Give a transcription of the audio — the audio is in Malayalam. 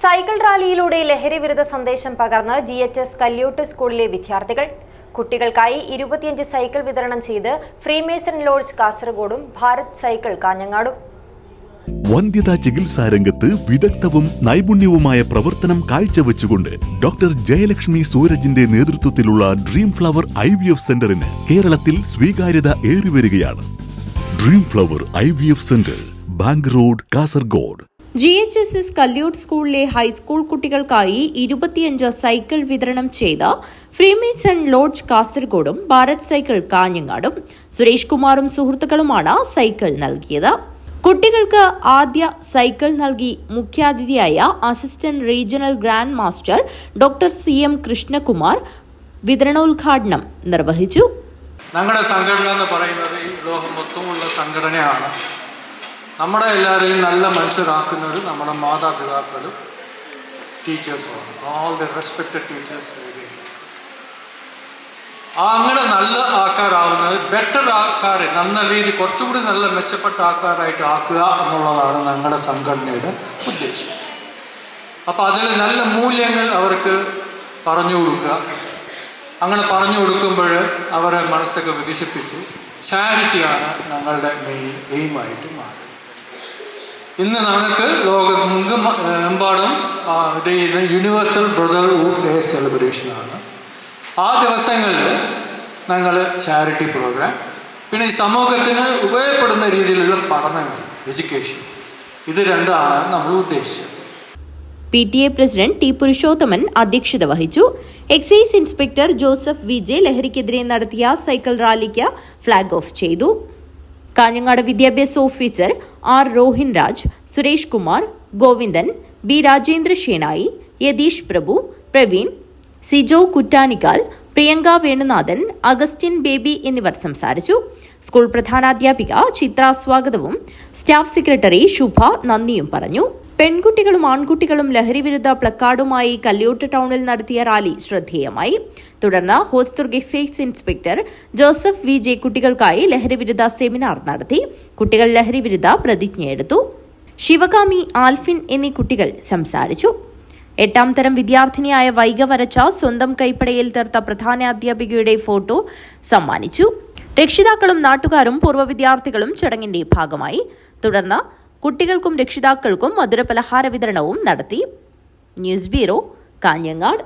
സൈക്കിൾ റാലിയിലൂടെ ലഹരി വിരുദ്ധ സന്ദേശം പകർന്ന് ജി എച്ച് എസ് കല്യൂട്ട് സ്കൂളിലെ വിദ്യാർത്ഥികൾ. കുട്ടികൾക്കായി ഇരുപത്തിയഞ്ച് സൈക്കിൾ വിതരണം ചെയ്ത് ഫ്രീമേസൺ ലോഡ്ജ് കാസർഗോഡും ഭാരത് സൈക്കിൾ കാഞ്ഞങ്ങാടും. വന്ധ്യതാ ചികിത്സാ രംഗത്ത് വിദഗ്ധവും നൈപുണ്യവുമായ പ്രവർത്തനം കാഴ്ചവെച്ചുകൊണ്ട് ഡോക്ടർ ജയലക്ഷ്മി സൂരജിന്റെ നേതൃത്വത്തിലുള്ള Dream Flower I V F സെന്ററിന് കേരളത്തിൽ സ്വീകാര്യത ഏറിവരികയാണ്. Dream Flower I V F centre bank road Kasaragod. G H S S കല്യൂട്ട് സ്കൂളിലെ ഹൈസ്കൂൾ കുട്ടികൾക്കായി ഇരുപത്തിയഞ്ച് സൈക്കിൾ വിതരണം ചെയ്ത ഫ്രീമേസൺ ലോഡ്ജ് കാസർഗോഡും ഭാരത് സൈക്കിൾ കാഞ്ഞങ്ങാടും. സുരേഷ് കുമാറും സുഹൃത്തുക്കളുമാണ് സൈക്കിൾ നൽകിയത്. കുട്ടികൾക്ക് ആദ്യ സൈക്കിൾ നൽകി മുഖ്യാതിഥിയായ assistant regional grand master doctor C M Krishnakumar വിതരണോദ്ഘാടനം നിർവഹിച്ചു. ഞങ്ങളുടെ സംഘടന എന്ന് പറയുന്നത് ഈ ലോകം മൊത്തമുള്ള സംഘടനയാണ്. നമ്മുടെ എല്ലാവരെയും നല്ല മനുഷ്യരാക്കുന്നത് നമ്മുടെ മാതാപിതാക്കളും ടീച്ചേഴ്സുമാണ്. ഓൾ ദി റെസ്പെക്റ്റഡ് ടീച്ചേഴ്സ് ആ അങ്ങനെ നല്ല ആൾക്കാരാവുന്നത് ബെറ്റർ ആൾക്കാരെ നല്ല രീതി കുറച്ചുകൂടി നല്ല മെച്ചപ്പെട്ട ആൾക്കാരായിട്ട് ആക്കുക എന്നുള്ളതാണ് ഞങ്ങളുടെ സംഘടനയുടെ ഉദ്ദേശം. അപ്പം അതിൽ നല്ല മൂല്യങ്ങൾ അവർക്ക് പറഞ്ഞു കൊടുക്കുക. അങ്ങനെ പറഞ്ഞു കൊടുക്കുമ്പോൾ അവരെ മനസ്സൊക്കെ വികസിപ്പിച്ച് ചാരിറ്റിയാണ് ഞങ്ങളുടെ മെയിൻ എയിമായിട്ട് മാറുന്നത് ഇന്ന് നമുക്ക് ലോകമെങ്കും എമ്പാടും ഇത് ചെയ്യുന്ന യൂണിവേഴ്സൽ ബ്രദർഹുഡ് ഡേ സെലിബ്രേഷനാണ് ആ ദിവസങ്ങളിൽ ഞങ്ങൾ ചാരിറ്റി പ്രോഗ്രാം പിന്നെ ഈ സമൂഹത്തിന് ഉപയോഗപ്പെടുന്ന രീതിയിലുള്ള പഠനങ്ങൾ എഡ്യൂക്കേഷൻ ഇത് രണ്ടാണ് നമ്മൾ ഉദ്ദേശിച്ചത്. P T A president T Purushothaman അധ്യക്ഷത വഹിച്ചു. എക്സൈസ് ഇൻസ്പെക്ടർ ജോസഫ് വിജയ് ലഹരിക്കെതിരെ നടത്തിയ സൈക്കിൾ റാലിക്ക് ഫ്ളാഗ് ഓഫ് ചെയ്തു. കാഞ്ഞങ്ങാട് വിദ്യാഭ്യാസ officer R Rohin Raj Suresh Kumar Govindan B Rajendra Shenoy Yatheesh Prabhu Praveen Sijo Kuttanikkal Priyanka Venunathan Augustine Baby എന്നിവർ സംസാരിച്ചു. സ്കൂൾ പ്രധാനാധ്യാപിക ചിത്ര സ്വാഗതവും സ്റ്റാഫ് സെക്രട്ടറി ശുഭ നന്ദിയും പറഞ്ഞു. പെൺകുട്ടികളും ആൺകുട്ടികളും ലഹരി വിരുദ്ധ പ്ലക്കാർഡുമായി കല്യോട്ട് ടൗണിൽ നടത്തിയ റാലി ശ്രദ്ധേയമായി. തുടർന്ന് Hosdurg excise inspector Joseph V. J. കുട്ടികൾക്കായി ലഹരി വിരുദ്ധ സെമിനാർ നടത്തി. കുട്ടികൾ ലഹരി ലഹരിവിരുദ്ധ പ്രതിജ്ഞയെടുത്തു ശിവകാമി ആൽഫിൻ എന്നീ കുട്ടികൾ സംസാരിച്ചു. എട്ടാം തരം വിദ്യാർത്ഥിനിയായ വൈഗ വരച്ച സ്വന്തം കൈപ്പടയിൽ തീർത്ത പ്രധാന അധ്യാപികയുടെ ഫോട്ടോ സമ്മാനിച്ചു. രക്ഷിതാക്കളും നാട്ടുകാരും പൂർവ വിദ്യാർത്ഥികളും ചടങ്ങിന്റെ ഭാഗമായി. തുടർന്ന് കുട്ടികൾക്കും രക്ഷിതാക്കൾക്കും മധുരപലഹാര വിതരണവും നടത്തി. News bureau Kanhangad.